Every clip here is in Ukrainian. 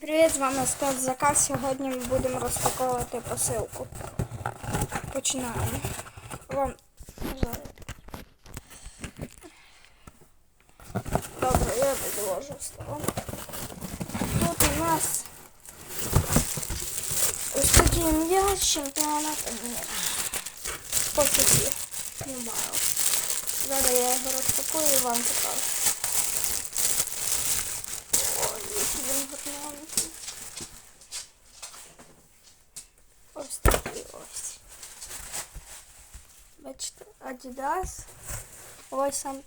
Привіт, з вами спецзаказ. Сьогодні ми будемо розпаковувати посилку. Починаємо. Вам. Добре, я відложу в сторону. Тут у нас ось такий м'яч чемпіонату міра. По суті, немає. Зараз я його розпакую і вам покажу. Ой, який він гарненький. Ось такий ось. Бачите, Adidas. Ось сам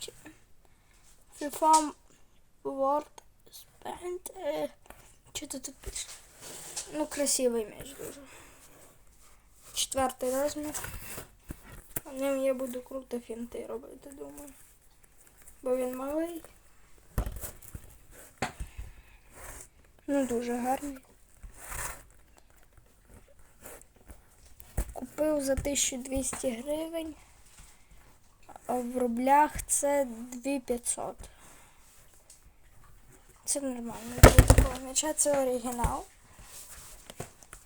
FIFA World Spend. Е, Що тут тут пише? Ну, красивий м'яч дуже. Четвертий розмір. А ним я буду круто фінти робити, думаю. Бо він малий. Ну, дуже гарний. Купив за 1200 гривень. В рублях це 2500. Це нормально. такого м'яча це оригінал.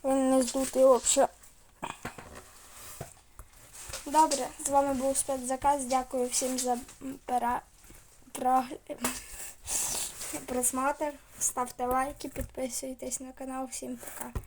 Він не здутий взагалі. Добре, з вами був спецзаказ. Дякую всім за пера... прогляд просмотр. Ставте лайки, підписуйтесь на канал. Всім пока.